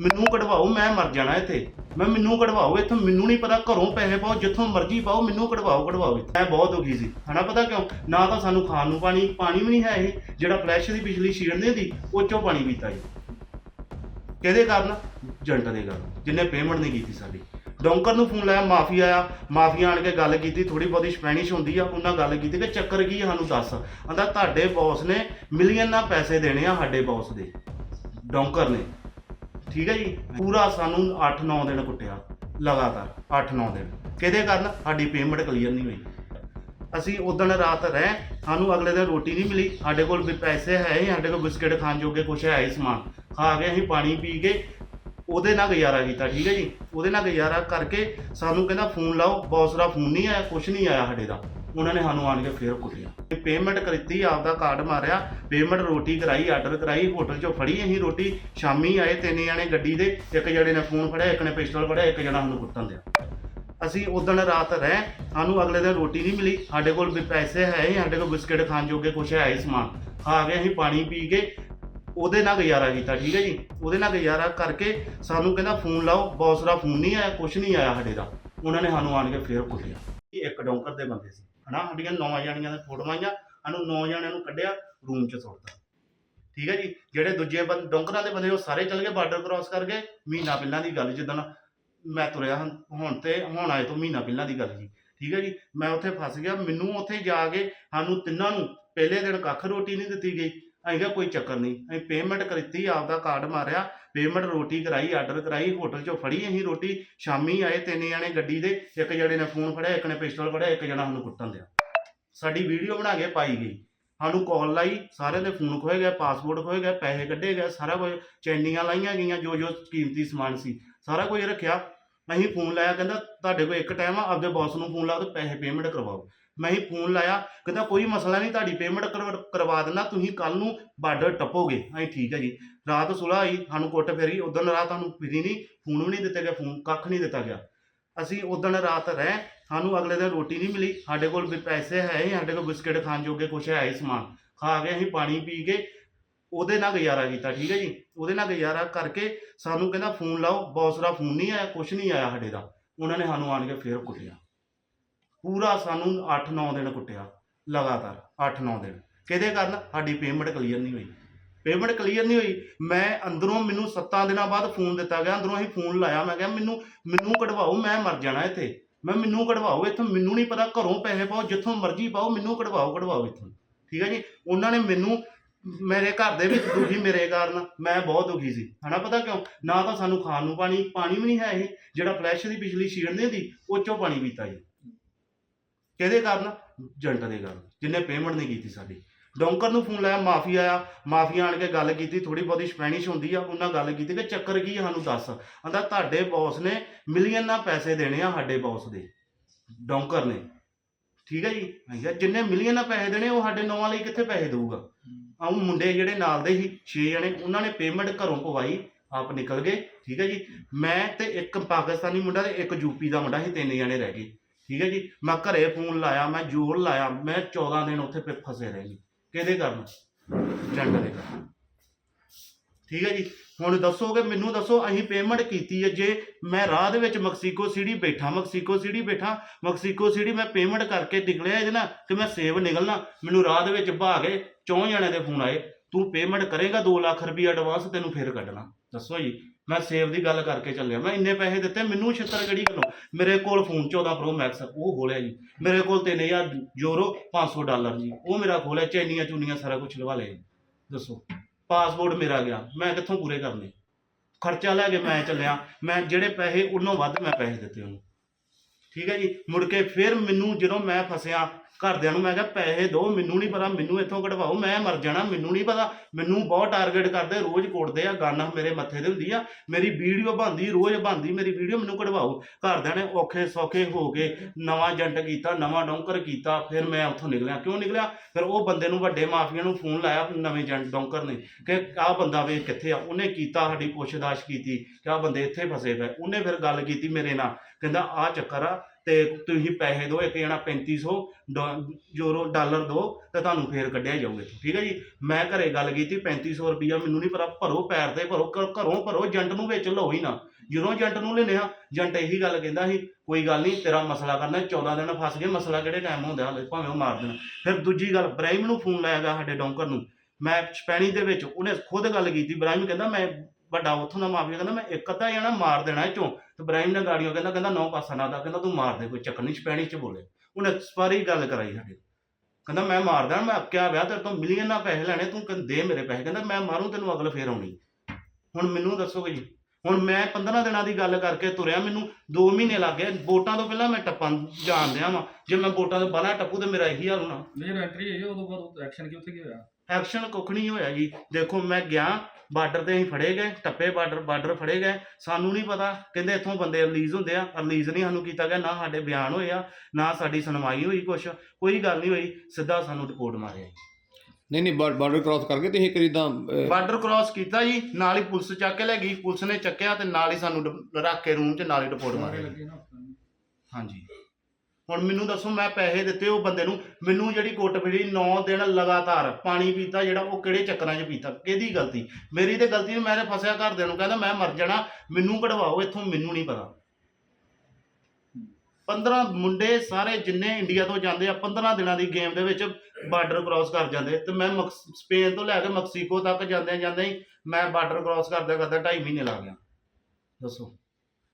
ਮੈਨੂੰ ਕਢਵਾਓ, ਮੈਂ ਮਰ ਜਾਣਾ ਇੱਥੇ। ਮੈਂ ਮੈਨੂੰ ਕਢਵਾਓ, ਇੱਥੋਂ ਮੈਨੂੰ ਨਹੀਂ ਪਤਾ ਘਰੋਂ ਪੈਸੇ ਪਾਓ, ਜਿੱਥੋਂ ਮਰਜ਼ੀ ਪਾਓ, ਮੈਨੂੰ ਕਢਵਾਓ ਕਢਵਾਓ ਮੈਂ ਬਹੁਤ ਦੁਖੀ ਸੀ। ਹਨਾ ਪਤਾ ਕਿਉਂ? ਨਾ ਤਾਂ ਸਾਨੂੰ ਖਾਣ ਨੂੰ ਪਾਣੀ ਪਾਣੀ ਵੀ ਨਹੀਂ ਹੈ ਇਹ। ਜਿਹੜਾ ਫਲੈਸ਼ ਦੀ ਪਿਛਲੀ ਸ਼ੀਟ ਨਹੀਂ ਦੀ ਉਹ ਚੋਂ ਪਾਣੀ ਪੀਤਾ ਜੀ ਕਿਹਦੇ ਕਾਰਨ? ਜੰਟ ਦੇ ਕਾਰਨ ਜਿੰਨੇ ਪੇਮੈਂਟ ਨਹੀਂ ਕੀਤੀ ਸਾਡੀ। ਡੌਂਕਰ ਨੂੰ ਫੋਨ ਲਾਇਆ, ਮਾਫੀ ਆਇਆ। ਮਾਫੀ ਆਣ ਕੇ ਗੱਲ ਕੀਤੀ ਥੋੜੀ ਬਹੁਤੀ ਸਪੈਨਿਸ਼ ਹੁੰਦੀ ਆ, ਉਹਨਾਂ ਗੱਲ ਕੀਤੀ ਕਿ ਚੱਕਰ ਕੀ ਸਾਨੂੰ ਦੱਸ। ਕਹਿੰਦਾ ਤੁਹਾਡੇ ਬੌਸ ਨੇ ਮਿਲੀਅਨ ਨਾਲ ਪੈਸੇ ਦੇਣੇ ਆ ਸਾਡੇ ਬੌਸ ਦੇ। ਡੌਂਕਰ ਨੇ। ਠੀਕ ਹੈ ਜੀ? ਪੂਰਾ ਸਾਨੂੰ 8-9 ਦਿਨ ਕੁੱਟਿਆ, ਲਗਾਤਾਰ 8-9 ਦਿਨ। ਕਿਹਦੇ ਕਾਰਨ? ਸਾਡੀ ਪੇਮੈਂਟ ਕਲੀਅਰ ਨਹੀਂ ਹੋਈ। ਅਸੀਂ ਉਦਣ ਰਾਤ ਰਹਿ, ਸਾਨੂੰ ਅਗਲੇ ਦਿਨ ਰੋਟੀ ਨਹੀਂ ਮਿਲੀ। ਸਾਡੇ ਕੋਲ ਵੀ ਪੈਸੇ ਹੈ ਹੀ, ਸਾਡੇ ਕੋਲ ਬਿਸਕਟ ਖਾਣ ਜੋਗੇ ਕੁਛ ਹੈ ਹੀ ਸਮਾਨ। ਖਾ ਕੇ ਅਸੀਂ ਪਾਣੀ ਪੀ ਕੇ ਉਹਦੇ ਨਾਲ ਗੁਜ਼ਾਰਾ ਕੀਤਾ, ਠੀਕ ਹੈ ਜੀ? ਉਹਦੇ ਨਾਲ ਗੁਜ਼ਾਰਾ ਕਰਕੇ ਸਾਨੂੰ ਕਹਿੰਦਾ, ਫੋਨ ਲਾਓ। ਬੌਸ ਦਾ ਫੋਨ ਨਹੀਂ ਆਇਆ, ਕੁਛ ਨਹੀਂ ਆਇਆ ਸਾਡੇ ਦਾ। ਉਹਨਾਂ ਨੇ ਸਾਨੂੰ ਆਣ ਕੇ ਫੇਰ ਕੁੱਟਿਆ। ਪੇਮੈਂਟ ਕਰਤੀ, ਆਪਦਾ ਕਾਰਡ ਮਾਰਿਆ ਪੇਮੈਂਟ ਰੋਟੀ ਕਰਾਈ ਆਰਡਰ ਕਰਾਈ ਹੋਟਲ ਚੋਂ ਫੜੀ ਅਸੀਂ ਰੋਟੀ। ਸ਼ਾਮੀ ਆਏ ਤਿੰਨ ਜਣੇ ਗੱਡੀ ਦੇ, ਇੱਕ ਜਣੇ ਨੇ ਫੋਨ ਫੜਿਆ, ਇੱਕ ਨੇ ਪਿਸਟਲ ਫੜਿਆ, ਇੱਕ ਜਣਾ ਸਾਨੂੰ ਕੁੱਟਣ ਦਿਆ ਅਸੀਂ ਉਦਣ ਰਾਤ ਰਹਿ, ਸਾਨੂੰ ਅਗਲੇ ਦਿਨ ਰੋਟੀ ਨਹੀਂ ਮਿਲੀ। ਸਾਡੇ ਕੋਲ ਵੀ ਪੈਸੇ ਹੈ ਹੀ, ਸਾਡੇ ਕੋਲ ਬਿਸਕਟ ਖਾਣ ਜੋਗੇ ਕੁਛ ਹੈ ਹੀ ਸਮਾਨ। ਖਾ ਕੇ ਅਸੀਂ ਪਾਣੀ ਪੀ ਕੇ ਉਹਦੇ ਨਾਲ ਗੁਜ਼ਾਰਾ ਕੀਤਾ, ਠੀਕ ਹੈ ਜੀ? ਉਹਦੇ ਨਾਲ ਗੁਜ਼ਾਰਾ ਕਰਕੇ ਸਾਨੂੰ ਕਹਿੰਦਾ, ਫੋਨ ਲਾਓ। ਬੌਸ ਦਾ ਫੋਨ ਨਹੀਂ ਆਇਆ, ਕੁਛ ਨਹੀਂ ਆਇਆ ਸਾਡੇ ਦਾ। ਉਹਨਾਂ ਨੇ ਸਾਨੂੰ ਆਣ ਕੇ ਫੇਰ ਕੁੱਟਿਆ। ਇੱਕ ਡੌਂਕਰ ਦੇ ਬੰਦੇ ਸੀ। ਹਨਾ? ਸਾਡੀਆਂ ਨੌ ਜਾਣੀਆਂ ਦੇ ਫੋਟੋਆਂ ਆਈਆਂ, ਸਾਨੂੰ ਨੌ ਜਣਿਆਂ ਨੂੰ ਕੱਢਿਆ ਰੂਮ 'ਚ ਸੁੱਟਤਾ। ਠੀਕ ਹੈ ਜੀ? ਜਿਹੜੇ ਦੂਜੇ ਬੰਦ ਡੌਂਕਰਾਂ ਦੇ ਬੰਦੇ, ਉਹ ਸਾਰੇ ਚੱਲ ਗਏ ਬਾਰਡਰ ਕ੍ਰਾਸ ਕਰ ਗਏ, ਮਹੀਨਾ ਪਹਿਲਾਂ ਦੀ ਗੱਲ, ਜਿੱਦਣ ਮੈਂ ਤੁਰਿਆ ਹੁਣ ਹੁਣ ਤੇ, ਹੁਣ ਆਏ ਤੋਂ ਮਹੀਨਾ ਪਹਿਲਾਂ ਦੀ ਗੱਲ ਜੀ। ਠੀਕ ਹੈ ਜੀ? ਮੈਂ ਉੱਥੇ ਫਸ ਗਿਆ, ਮੈਨੂੰ ਉੱਥੇ ਜਾ ਕੇ ਸਾਨੂੰ ਤਿੰਨਾਂ ਨੂੰ, ਪਹਿਲੇ ਦਿਨ ਕੱਖ ਰੋਟੀ ਨਹੀਂ ਦਿੱਤੀ ਗਈ। ਅਸੀਂ ਕਿਹਾ ਕੋਈ ਚੱਕਰ ਨਹੀਂ, ਅਸੀਂ ਪੇਮੈਂਟ ਕਰੀਤੀ, ਆਪਦਾ ਕਾਰਡ ਮਾਰਿਆ ਪੇਮੈਂਟ ਰੋਟੀ ਕਰਾਈ ਆਰਡਰ ਕਰਾਈ ਹੋਟਲ ਚੋਂ ਫੜੀ ਅਸੀਂ ਰੋਟੀ, ਸ਼ਾਮੀ ਆਏ ਤਿੰਨ ਜਣੇ ਗੱਡੀ ਦੇ, ਇੱਕ ਜਣੇ ਨੇ ਫੋਨ ਫੜਿਆ, ਇੱਕ ਨੇ ਪਿਸਟਲ ਫੜਿਆ, ਇੱਕ ਜਣਾ ਸਾਨੂੰ ਕੁੱਟਣ ਦਿਆ। ਸਾਡੀ ਵੀਡੀਓ ਬਣਾ ਕੇ ਪਾਈ ਗਈ। ਸਾਨੂੰ ਕਾਲ ਲਾਈ, ਸਾਰਿਆਂ ਦੇ ਫੋਨ ਖੋਏ ਗਏ ਪਾਸਪੋਰਟ ਖੋਏ ਗਏ, ਪੈਸੇ ਕੱਢੇ ਗਏ, ਸਾਰਾ ਕੁਝ ਚੈਨੀਆਂ ਲਾਈਆਂ ਗਈਆਂ, ਜੋ ਜੋ ਕੀਮਤੀ ਸਮਾਨ ਸੀ, ਸਾਰਾ ਕੁਝ ਰੱਖਿਆ। ਅਸੀਂ ਫੋਨ ਲਾਇਆ, ਕਹਿੰਦਾ, ਤੁਹਾਡੇ ਕੋਲ ਇੱਕ ਟਾਈਮ ਆ, ਆਪਦੇ ਬੌਸ ਨੂੰ ਫੋਨ ਲਾ ਤੇ ਪੈਸੇ ਪੇਮੈਂਟ ਕਰਵਾਓ। ਮੈਂ ਹੀ ਫੋਨ ਲਾਇਆ, ਕਹਿੰਦਾ ਕੋਈ ਮਸਲਾ ਨਹੀਂ, ਤੁਹਾਡੀ ਪੇਮੈਂਟ ਕਰਵਾ ਦਿੰਦਾ, ਤੁਸੀਂ ਕੱਲ ਨੂੰ ਬਾਰਡਰ ਟੱਪੋਗੇ। ਅਸੀਂ ਠੀਕ ਹੈ ਜੀ। ਰਾਤ ਸੁਲਾਹ ਆਈ, ਸਾਨੂੰ ਕੁੱਟ ਫੇਰੀ ਉਦੋਂ ਰਾਤ ਸਾਨੂੰ ਫਿਰੀ ਨਹੀਂ, ਫੋਨ ਵੀ ਨਹੀਂ ਦਿੱਤੇ ਗਏ, ਫੋਨ ਕੱਖ ਨਹੀਂ ਦਿੱਤਾ ਗਿਆ। ਅਸੀਂ ਉਦੋਂ ਰਾਤ ਰਹਿ, ਸਾਨੂੰ ਅਗਲੇ ਦਿਨ ਰੋਟੀ ਨਹੀਂ ਮਿਲੀ। ਸਾਡੇ ਕੋਲ ਵੀ ਪੈਸੇ ਹੈ ਹੀ, ਸਾਡੇ ਕੋਲ ਬਿਸਕਟ ਖਾਣ ਜੋਗੇ ਕੁਛ ਹੈ ਹੀ ਸਮਾਨ। ਖਾ ਕੇ ਅਸੀਂ ਪਾਣੀ ਪੀ ਕੇ ਉਹਦੇ ਨਾਲ ਗੁਜ਼ਾਰਾ ਕੀਤਾ, ਠੀਕ ਹੈ ਜੀ। ਉਹਦੇ ਨਾਲ ਗੁਜ਼ਾਰਾ ਕਰਕੇ ਸਾਨੂੰ ਕਹਿੰਦਾ, ਫੋਨ ਲਾਓ ਬੌਸ ਦਾ ਫੋਨ ਨਹੀਂ ਆਇਆ, ਕੁਛ ਨਹੀਂ ਆਇਆ ਸਾਡੇ ਦਾ। ਉਹਨਾਂ ਨੇ ਸਾਨੂੰ ਆਣ ਕੇ ਫੇਰ ਕੁੱਟਿਆ। ਪੂਰਾ ਸਾਨੂੰ 8-9 ਦਿਨ ਕੁੱਟਿਆ, ਲਗਾਤਾਰ 8-9 ਦਿਨ। ਕਿਹਦੇ ਕਾਰਨ? ਸਾਡੀ ਪੇਮੈਂਟ ਕਲੀਅਰ ਨਹੀਂ ਹੋਈ। ਪੇਮੈਂਟ ਕਲੀਅਰ ਨਹੀਂ ਹੋਈ। ਮੈਂ ਅੰਦਰੋਂ ਮੈਨੂੰ 7 ਦਿਨਾਂ ਬਾਅਦ ਫੋਨ ਦਿੱਤਾ ਗਿਆ। ਅੰਦਰੋਂ ਅਸੀਂ ਫੋਨ ਲਾਇਆ। ਮੈਂ ਕਿਹਾ, ਮੈਨੂੰ ਮੈਨੂੰ ਕਢਵਾਓ, ਮੈਂ ਮਰ ਜਾਣਾ ਇੱਥੇ। ਮੈਂ ਮੈਨੂੰ ਕਢਵਾਓ ਇੱਥੋਂ। ਮੈਨੂੰ ਨਹੀਂ ਪਤਾ ਘਰੋਂ ਪੈਸੇ ਪਾਓ, ਜਿੱਥੋਂ ਮਰਜ਼ੀ ਪਾਓ। ਮੈਨੂੰ ਕਢਵਾਓ ਕਢਵਾਓ ਇੱਥੋਂ। ਠੀਕ ਹੈ ਜੀ? ਉਹਨਾਂ ਨੇ ਮੈਨੂੰ, ਮੇਰੇ ਘਰ ਦੇ ਵਿੱਚ ਦੁਖੀ ਮੇਰੇ ਕਾਰਨ ਮੈਂ ਬਹੁਤ ਦੁਖੀ ਸੀ। ਹਨਾ, ਪਤਾ ਕਿਉਂ? ਨਾ ਤਾਂ ਸਾਨੂੰ ਖਾਣ ਨੂੰ ਪਾਣੀ ਪਾਣੀ ਵੀ ਨਹੀਂ ਹੈ ਇਹ। ਜਿਹੜਾ ਫਲੈਸ਼ ਦੀ ਪਿਛਲੀ ਸ਼ੀਟ ਨਹੀਂ ਹੁੰਦੀ ਉਹ ਚੋਂ ਪਾਣੀ ਪੀਤਾ ਜੀ। ਕਿਹਦੇ ਕਾਰਨ? ਜੰਟ ਦੇ ਕਾਰਨ ਜਿੰਨੇ ਪੇਮੈਂਟ ਨਹੀਂ ਕੀਤੀ ਸਾਡੀ। ਡੌਂਕਰ ਨੂੰ ਫੋਨ ਲਾਇਆ ਮਾਫੀ ਆਇਆ ਮਾਫੀ ਆਣ ਕੇ ਗੱਲ ਕੀਤੀ ਥੋੜੀ ਬਹੁਤੀ ਸਪੈਨਿਸ਼ ਹੁੰਦੀ ਆ ਉਹਨਾਂ ਗੱਲ ਕੀਤੀ ਕਿ ਚੱਕਰ ਕੀ ਆ ਸਾਨੂੰ ਦੱਸ। ਕਹਿੰਦਾ ਤੁਹਾਡੇ ਬੌਸ ਨੇ ਮਿਲੀਅਨ ਨਾਲ ਪੈਸੇ ਦੇਣੇ ਆ ਸਾਡੇ ਬੌਸ ਦੇ। ਡੌਂਕਰ ਨੇ। ਠੀਕ ਹੈ ਜੀ? ਮੈਂ ਕਿਹਾ ਜਿੰਨੇ ਮਿਲੀਅਨ ਨਾਲ ਪੈਸੇ ਦੇਣੇ ਉਹ ਸਾਡੇ ਨੌਵਾਂ ਲਈ ਕਿੱਥੇ ਪੈਸੇ ਦੇਊਗਾ? ਆਹ ਮੁੰਡੇ ਜਿਹੜੇ ਨਾਲ ਦੇ ਸੀ 6 ਜਣੇ ਉਹਨਾਂ ਨੇ ਪੇਮੈਂਟ ਘਰੋਂ ਪਵਾਈ ਆਪ ਨਿਕਲ ਗਏ। ਠੀਕ ਹੈ ਜੀ? ਮੈਂ ਤੇ ਇੱਕ ਪਾਕਿਸਤਾਨੀ ਮੁੰਡਾ ਤੇ ਇੱਕ ਯੂਪੀ ਦਾ ਮੁੰਡਾ ਸੀ ਤਿੰਨ ਜਣੇ ਰਹਿ ਗਏ। ਠੀਕ ਹੈ ਜੀ? ਮੈਂ ਘਰੇ ਫੋਨ ਲਾਇਆ, ਮੈਂ ਜ਼ੋਰ ਲਾਇਆ, ਮੈਂ 14 ਦਿਨ ਉੱਥੇ ਪ- ਫਸੇ ਰਹੇ ਜੀ। ਕਿਹਦੇ ਕਾਰਨ? ਜੰਟ ਦੇ ਕਾਰਨ। ਠੀਕ ਹੈ ਜੀ? ਹੁਣ ਦੱਸੋਗੇ, ਮੈਨੂੰ ਦੱਸੋ, ਅਸੀਂ ਪੇਮੈਂਟ ਕੀਤੀ ਹੈ। ਜੇ ਮੈਂ ਰਾਹ ਦੇ ਵਿੱਚ ਮੈਕਸੀਕੋ ਸਿਟੀ ਬੈਠਾ ਮੈਕਸੀਕੋ ਸਿਟੀ ਬੈਠਾ ਮੈਕਸੀਕੋ ਸਿਟੀ ਮੈਂ ਪੇਮੈਂਟ ਕਰਕੇ ਨਿਕਲਿਆ ਇਹਦੇ ਨਾਲ ਕਿ ਮੈਂ ਸੇਵ ਨਿਕਲਣਾ। ਮੈਨੂੰ ਰਾਹ ਦੇ ਵਿੱਚ ਭਾ ਕੇ ਚੌਂ ਜਣਿਆਂ ਦੇ ਫੋਨ ਆਏ। ਤੂੰ ਪੇਮੈਂਟ ਕਰੇਗਾ 2 ਲੱਖ ਰੁਪਏ ਐਡਵਾਂਸ ਤੈਨੂੰ ਫਿਰ ਕੱਢਣਾ। ਦੱਸੋ ਜੀ, ਮੈਂ ਸੇਵ ਦੀ ਗੱਲ ਕਰਕੇ ਚੱਲਿਆ। ਮੈਂ ਇੰਨੇ ਪੈਸੇ ਦਿੱਤੇ, ਮੈਨੂੰ ਛਿੱਤਰ ਕਿਹੜੀ ਗੱਲੋਂ? ਮੇਰੇ ਕੋਲ ਫੋਨ 14 ਪ੍ਰੋ ਮੈਕਸ ਉਹ ਖੋਲਿਆ ਜੀ। ਮੇਰੇ ਕੋਲ 3000 ਯੂਰੋ 500 ਡਾਲਰ ਜੀ। ਉਹ ਮੇਰਾ ਖੋਲਿਆ, ਚੈਨੀਆਂ ਚੁੰਨੀਆਂ ਸਾਰਾ ਕੁਝ ਲਵਾ ਲਿਆ ਜੀ। ਦੱਸੋ ਪਾਸਪੋਰਟ ਮੇਰਾ ਗਿਆ, ਮੈਂ ਕਿੱਥੋਂ ਪੂਰੇ ਕਰਨੇ? ਖਰਚਾ ਲੈ ਕੇ ਮੈਂ ਚੱਲਿਆ, ਮੈਂ ਜਿਹੜੇ ਪੈਸੇ, ਉਹਨੋਂ ਵੱਧ ਮੈਂ ਪੈਸੇ ਦਿੱਤੇ ਉਹਨੂੰ। ਠੀਕ ਹੈ ਜੀ, ਮੁੜ ਕੇ ਫਿਰ ਮੈਨੂੰ ਜਦੋਂ ਮੈਂ ਫਸਿਆ ਘਰਦਿਆਂ ਨੂੰ ਮੈਂ ਕਿਹਾ ਪੈਸੇ ਦਿਓ ਮੈਨੂੰ ਨਹੀਂ ਪਤਾ, ਮੈਨੂੰ ਇੱਥੋਂ ਕਢਵਾਓ, ਮੈਂ ਮਰ ਜਾਣਾ, ਮੈਨੂੰ ਨਹੀਂ ਪਤਾ। ਮੈਨੂੰ ਬਹੁਤ ਟਾਰਗੇਟ ਕਰਦੇ, ਰੋਜ਼ ਕੋਟਦੇ ਆ, ਗਨ ਮੇਰੇ ਮੱਥੇ ਤੇ ਹੁੰਦੀ ਆ, ਮੇਰੀ ਵੀਡੀਓ ਬਣਦੀ, ਰੋਜ਼ ਬਣਦੀ, ਮੇਰੀ ਵੀਡੀਓ ਮੈਨੂੰ ਕਢਵਾਓ। ਘਰਦਿਆਂ ਨੇ ਔਖੇ ਸੌਖੇ ਹੋ ਕੇ ਨਵਾਂ ਏਜੰਟ ਕੀਤਾ, ਨਵਾਂ ਡੌਂਕਰ ਕੀਤਾ, ਫਿਰ ਮੈਂ ਉੱਥੋਂ ਨਿਕਲਿਆ। ਕਿਉਂ ਨਿਕਲਿਆ? ਫਿਰ ਉਹ ਬੰਦੇ ਨੂੰ ਵੱਡੇ ਮਾਫੀਆਂ ਨੂੰ ਫੋਨ ਲਾਇਆ ਨਵੇਂ ਏਜੰਟ ਡੌਂਕਰ ਨੇ, ਕਿ ਆਹ ਬੰਦਾ ਵੇ ਕਿੱਥੇ ਆ। ਉਹਨੇ ਕੀਤਾ, ਸਾਡੀ ਪੁੱਛਦਾਛ ਕੀਤੀ, ਕਿ ਆਹ ਬੰਦੇ ਇੱਥੇ ਫਸੇ ਪਏ। ਉਹਨੇ ਫਿਰ ਗੱਲ ਕੀਤੀ ਮੇਰੇ ਨਾਲ, ਕਹਿੰਦਾ ਆਹ ਚੱਕਰ ਆ ਤੇ ਤੁਸੀਂ ਪੈਸੇ ਦਿਓ, ਇੱਕ ਜਣਾ 3500 ਡੋ- ਯੂਰੋ, ਡਾਲਰ ਦਿਓ ਤੇ ਤੁਹਾਨੂੰ ਫੇਰ ਕੱਢਿਆ ਜਾਊਗਾ। ਠੀਕ ਹੈ ਜੀ? ਮੈਂ ਘਰੇ ਗੱਲ ਕੀਤੀ 3500 ਰੁਪਈਆ ਮੈਨੂੰ ਨਹੀਂ ਪਤਾ, ਭਰੋ ਪੈਰ ਤੇ, ਭਰੋ ਘਰੋਂ ਭਰੋ, ਏਜੰਟ ਨੂੰ ਵਿੱਚ ਲਓ ਹੀ ਨਾ। ਜਦੋਂ ਏਜੰਟ ਨੂੰ ਲੈਨੇ ਆ ਏਜੰਟ ਇਹੀ ਗੱਲ ਕਹਿੰਦਾ ਸੀ, ਕੋਈ ਗੱਲ ਨਹੀਂ, ਤੇਰਾ ਮਸਲਾ ਕਰਨਾ 14 ਦਿਨ ਫਸ ਗਏ, ਮਸਲਾ ਕਿਹੜੇ ਟਾਈਮ ਹੁੰਦਾ, ਹਾਲੇ ਭਾਵੇਂ ਉਹ ਮਾਰ ਦੇਣਾ। ਫਿਰ ਦੂਜੀ ਗੱਲ ਇਬਰਾਹਿਮ ਨੂੰ ਫੋਨ ਲਾਇਆ ਗਿਆ ਸਾਡੇ ਡੌਂਕਰ ਨੂੰ। ਮੈਂ ਸਪੈਨਿਸ਼ ਦੇ ਵਿੱਚ ਉਹਨੇ ਖੁਦ ਗੱਲ ਕੀਤੀ ਇਬਰਾਹਿਮ ਕਹਿੰਦਾ, ਮੈਂ ਵੱਡਾ ਉੱਥੋਂ ਦਾ ਮਾਫੀਆ, ਕਹਿੰਦਾ ਮੈਂ ਇੱਕ ਅੱਧਾ ਜਣਾ ਮਾਰ ਦੇਣਾ ਇਹ ਚੋਂ ਤੇ ਇਬਰਾਹਿਮ ਨੇ ਗਾੜੀਆਂ ਕਹਿੰਦਾ ਕਹਿੰਦਾ ਨੌ ਪਾਸਾ ਨਾ ਦਾ ਕਹਿੰਦਾ ਤੂੰ ਮਾਰ ਦੇ, ਕੋਈ ਚੱਕਰ ਨਹੀਂ ਸਪੈਨਿਸ਼ ਚ ਬੋਲੇ। ਉਹਨੇ ਸਾਰੀ ਗੱਲ ਕਰਾਈ ਸਾਡੇ। ਕਹਿੰਦਾ, ਮੈਂ ਮਾਰ ਮੈਂ ਅੱਕਿਆ ਵਿਆਹ ਤੇਰੇ ਤੋਂ ਮਿਲੀਅਨ ਨਾ ਪੈਸੇ ਲੈਣੇ, ਤੂੰ ਕਹਿੰਦਾ, ਦੇ ਮੇਰੇ ਪੈਸੇ। ਕਹਿੰਦਾ, ਮੈਂ ਮਾਰੂੰ, ਤੈਨੂੰ ਅਗਲ ਫੇਰ ਆਉਣੀ। ਹੁਣ ਮੈਨੂੰ ਦੱਸੋਗੇ ਜੀ ਹੁਣ ਮੈਂ 15 ਦਿਨਾਂ ਦੀ ਗੱਲ ਕਰਕੇ ਤੁਰਿਆ, ਮੈਨੂੰ 2 ਮਹੀਨੇ ਲੱਗ ਗਏ। ਵੋਟਾਂ ਤੋਂ ਪਹਿਲਾਂ ਮੈਂ ਟੱਪਾਂ ਜਾਣ ਦਿਆਂ ਵਾਂ। ਜੇ ਮੈਂ ਵੋਟਾਂ ਤੋਂ ਬਾਹਰ ਟੱਪੂ, ਤੇ ਮੇਰਾ ਇਹੀ ਹਾਲ ਹੋਣਾ। ਮੇਜਰ ਐਂਟਰੀ ਹੋਈ ਉਦੋਂ ਬਾਅਦ ਐਕਸ਼ਨ ਕੀ, ਉੱਥੇ ਐਕਸ਼ਨ ਕੁੱਖ ਨਹੀਂ ਹੋਇਆ ਜੀ। ਦੇਖੋ ਮੈਂ ਗਿਆ ਬਾਰਡਰ ਤੇ ਅਸੀਂ ਫੜੇ ਗਏ ਟੱਪੇ ਬਾਰਡਰ ਬਾਰਡਰ ਫੜੇ ਗਏ। ਸਾਨੂੰ ਨਹੀਂ ਪਤਾ ਕਹਿੰਦੇ ਇੱਥੋਂ ਬੰਦੇ ਰਿਲੀਜ਼ ਹੁੰਦੇ ਆ। ਰਿਲੀਜ਼ ਨਹੀਂ ਸਾਨੂੰ ਕੀਤਾ ਗਿਆ ਨਾ ਸਾਡੇ ਬਿਆਨ ਹੋਏ ਆ ਨਾ ਸਾਡੀ ਸੁਣਵਾਈ ਹੋਈ ਕੁਛ। ਕੋਈ ਗੱਲ ਨਹੀਂ ਹੋਈ ਸਿੱਧਾ ਸਾਨੂੰ ਰਿਪੋਰਟ ਮਾਰਿਆ ਜੀ। ਨਹੀਂ ਨਹੀਂ ਬਾਰਡਰ ਕ੍ਰਾਸ ਕਰਕੇ ਤੇ ਇਹ ਕਰੀਦਾ ਬਾਰਡਰ ਕ੍ਰਾਸ ਕੀਤਾ ਜੀ ਨਾਲ ਹੀ ਪੁਲਿਸ ਚੱਕ ਕੇ ਲੈ ਗਈ। ਪੁਲਿਸ ਨੇ ਚੱਕਿਆ ਤੇ ਨਾਲ ਹੀ ਸਾਨੂੰ ਰੱਖ ਕੇ ਰੂਮ 'ਚ ਨਾਲ ਹੀ ਰਿਪੋਰਟ ਮਾਰਿਆ ਹਾਂਜੀ। ਹੁਣ ਮੈਨੂੰ ਦੱਸੋ, ਮੈਂ ਪੈਸੇ ਦਿੱਤੇ ਉਹ ਬੰਦੇ ਨੂੰ, ਮੈਨੂੰ ਜਿਹੜੀ ਕੁੱਟ ਮਿਲੀ 9 ਦਿਨ ਲਗਾਤਾਰ ਪਾਣੀ ਪੀਤਾ ਜਿਹੜਾ ਉਹ ਕਿਹੜੇ ਚੱਕਰਾਂ 'ਚ ਪੀਤਾ, ਕਿਹਦੀ ਗਲਤੀ? ਮੇਰੀ ਤੇ ਗਲਤੀ ਨਹੀਂ, ਮੈਂ ਤੇ ਫਸਿਆ ਘਰਦਿਆਂ ਨੂੰ, ਕਹਿੰਦਾ ਮੈਂ ਮਰ ਜਾਣਾ, ਮੈਨੂੰ ਕਢਵਾਓ, ਇੱਥੋਂ ਮੈਨੂੰ ਨਹੀਂ ਪਤਾ। 15 ਮੁੰਡੇ ਸਾਰੇ ਜਿੰਨੇ ਇੰਡੀਆ ਤੋਂ ਜਾਂਦੇ ਆ 15 ਦਿਨਾਂ ਦੀ ਗੇਮ ਦੇ ਵਿੱਚ ਬਾਰਡਰ ਕ੍ਰਾਸ ਕਰ ਜਾਂਦੇ, ਤੇ ਮੈਂ ਮਕਸ- ਸਪੇਨ ਤੋਂ ਲੈ ਕੇ ਮੈਕਸੀਕੋ ਤੱਕ ਜਾਂਦੇ ਜਾਂਦੇ ਹੀ ਮੈਂ ਬਾਰਡਰ ਕ੍ਰਾਸ ਕਰਦਾ ਕਰਦਾ 2.5 ਮਹੀਨੇ ਲੱਗ ਗਿਆ। ਦੱਸੋ।